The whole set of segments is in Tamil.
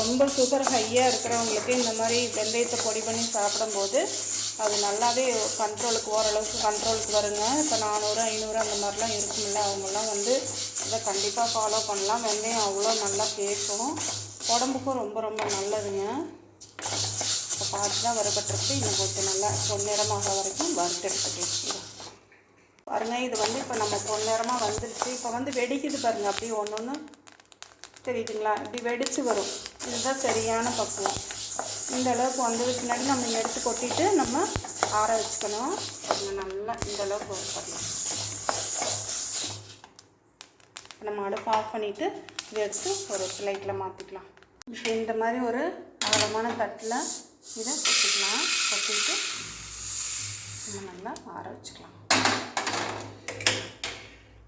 ரொம்ப சுகர் ஹையாக இருக்கிறவங்களுக்கு இந்த மாதிரி வெந்தயத்தை பொடி பண்ணி சாப்பிடும்போது அது நல்லாவே கண்ட்ரோலுக்கு ஓரளவுக்கு கண்ட்ரோலுக்கு வருங்க. இப்போ நானூறு ஐநூறு அந்த மாதிரிலாம் இருக்குமில்ல அவங்கெல்லாம் வந்து அதை கண்டிப்பாக ஃபாலோ பண்ணலாம். வெந்தயம் அவ்வளோ நல்லா கேட்கும். உடம்புக்கும் ரொம்ப ரொம்ப நல்லதுங்க. இப்போ பார்த்து தான் வரப்பட்டிருக்கு இன்னும் கொஞ்சம் நல்லா பொன்னிறமாக வரைக்கும் வறுத்து எடுத்துக்கலாம் பாருங்க இது வந்து இப்போ நம்ம பொன்னிறமாக வந்துருச்சு. இப்போ வந்து வெடிக்குது பாருங்க அப்படியே ஒன்று ஒன்று தெரியுதுங்களா? இப்படி வெடித்து வரும். இதுதான் சரியான பக்குவம். இந்த அளவுக்கு வந்ததுக்கு பின்னாடி நம்ம எடுத்து கொட்டிட்டு நம்ம ஆற வச்சுக்கணும். நம்ம நல்லா இந்த அளவுக்கு பண்ணலாம் நம்ம அடுப்பு ஆஃப் பண்ணிவிட்டு இதை எடுத்து ஒரு பிளேட்டில் மாற்றிக்கலாம் இப்போ இந்த மாதிரி ஒரு ஆழமான தட்டில் இதை கொட்டிக்கலாம். கொட்டிட்டு நம்ம நல்லா ஆற வச்சுக்கலாம்.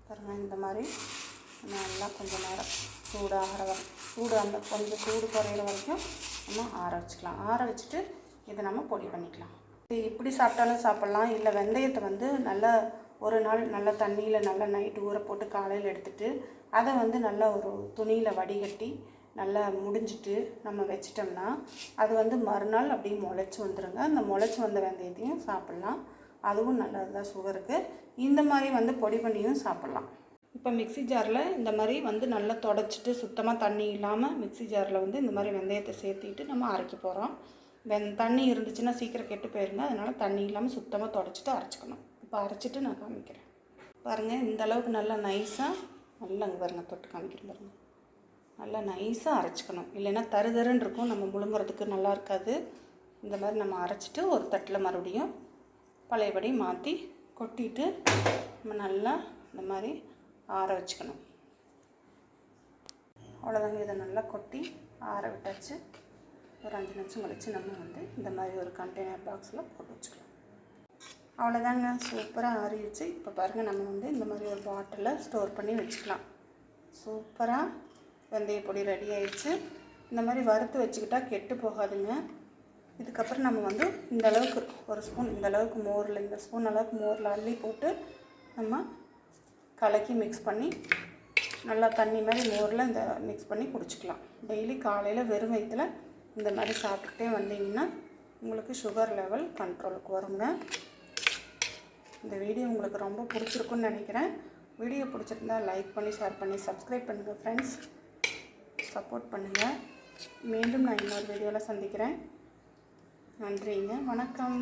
பாருங்கள் இந்த மாதிரி நல்லா கொஞ்சம் நேரம் சூடாகிற வரும் சூடு அந்த கொஞ்சம் சூடு குறையிற வரைக்கும் நம்ம ஆற வச்சுக்கலாம். ஆற வச்சுட்டு இதை நம்ம பொடி பண்ணிக்கலாம். இது இப்படி சாப்பிட்டாலும் சாப்பிட்லாம். இல்லை வெந்தயத்தை வந்து நல்லா ஒரு நாள் நல்லா தண்ணியில் நல்லா நைட்டு ஊற போட்டு காலையில் எடுத்துட்டு அதை வந்து நல்லா ஒரு துணியில் வடிகட்டி நல்லா முடிஞ்சிட்டு நம்ம வச்சிட்டோம்னா அது வந்து மறுநாள் அப்படியே முளைச்சி வந்துடுங்க அந்த முளைச்சி வந்த வெந்தயத்தையும் சாப்பிட்லாம். அதுவும் நல்லது தான் சுகருக்கு. இந்த மாதிரி வந்து பொடி பண்ணியும் சாப்பிட்லாம். இப்போ மிக்ஸி ஜாரில் இந்த மாதிரி வந்து நல்லா தொடச்சிட்டு சுத்தமாக தண்ணி இல்லாமல் மிக்ஸி ஜாரில் வந்து இந்த மாதிரி வெந்தயத்தை சேர்த்திட்டு நம்ம அரைக்க போகிறோம். வெந் தண்ணி இருந்துச்சுன்னா சீக்கிரம் கெட்டு போயிருங்க. அதனால் தண்ணி இல்லாமல் சுத்தமாக தொடச்சிட்டு அரைச்சிக்கணும். இப்போ அரைச்சிட்டு நான் காமிக்கிறேன். பாருங்கள் இந்த அளவுக்கு நல்லா நைஸாக நல்லா அங்கே பாருங்கள் தொட்டு காமிக்கிறேன் பாருங்கள் நல்லா நைஸாக அரைச்சிக்கணும். இல்லைன்னா தருதருன்னு இருக்கும். நம்ம முழுங்குறதுக்கு நல்லா இருக்காது. இந்த மாதிரி நம்ம அரைச்சிட்டு ஒரு தட்டில் மறுபடியும் பழையபடி மாற்றி கொட்டிட்டு நம்ம நல்லா இந்த மாதிரி ஆற வச்சுக்கணும். அவ்வளோதாங்க இதை நல்லா கொட்டி ஆற விட்டாச்சு. ஒரு அஞ்சு நிமிஷம் கழித்து நம்ம வந்து இந்த மாதிரி ஒரு கண்டெய்னர் பாக்ஸில் போட்டு வச்சுக்கலாம். அவ்வளோதாங்க சூப்பராக ஆறிடுச்சு. இப்போ பாருங்கள் நம்ம வந்து இந்த மாதிரி ஒரு பாட்டிலில் ஸ்டோர் பண்ணி வச்சுக்கலாம். சூப்பராக வெந்தய பொடி ரெடி ஆயிடுச்சு. இந்த மாதிரி வறுத்து வச்சுக்கிட்டா கெட்டு போகாதுங்க. இதுக்கப்புறம் நம்ம வந்து இந்த அளவுக்கு ஒரு ஸ்பூன் இந்த அளவுக்கு மோரில் இந்த ஸ்பூன் அளவுக்கு மோரில் அள்ளி போட்டு நம்ம கலக்கி மிக்ஸ் பண்ணி நல்லா தண்ணி மாதிரி மோரில் இந்த மிக்ஸ் பண்ணி குடிச்சிக்கலாம். டெய்லி காலையில் வெறும் வயிற்றுல இந்த மாதிரி சாப்பிட்டுட்டே வந்தீங்கன்னா உங்களுக்கு சுகர் லெவல் கண்ட்ரோலுக்கு வருங்க. இந்த வீடியோ உங்களுக்கு ரொம்ப பிடிச்சிருக்குன்னு நினைக்கிறேன். வீடியோ பிடிச்சிருந்தா லைக் பண்ணி ஷேர் பண்ணி சப்ஸ்கிரைப் பண்ணுங்கள் ஃப்ரெண்ட்ஸ் சப்போர்ட் பண்ணுங்கள் மீண்டும் நான் இன்னொரு வீடியோவில் சந்திக்கிறேன். நன்றிங்க. வணக்கம்.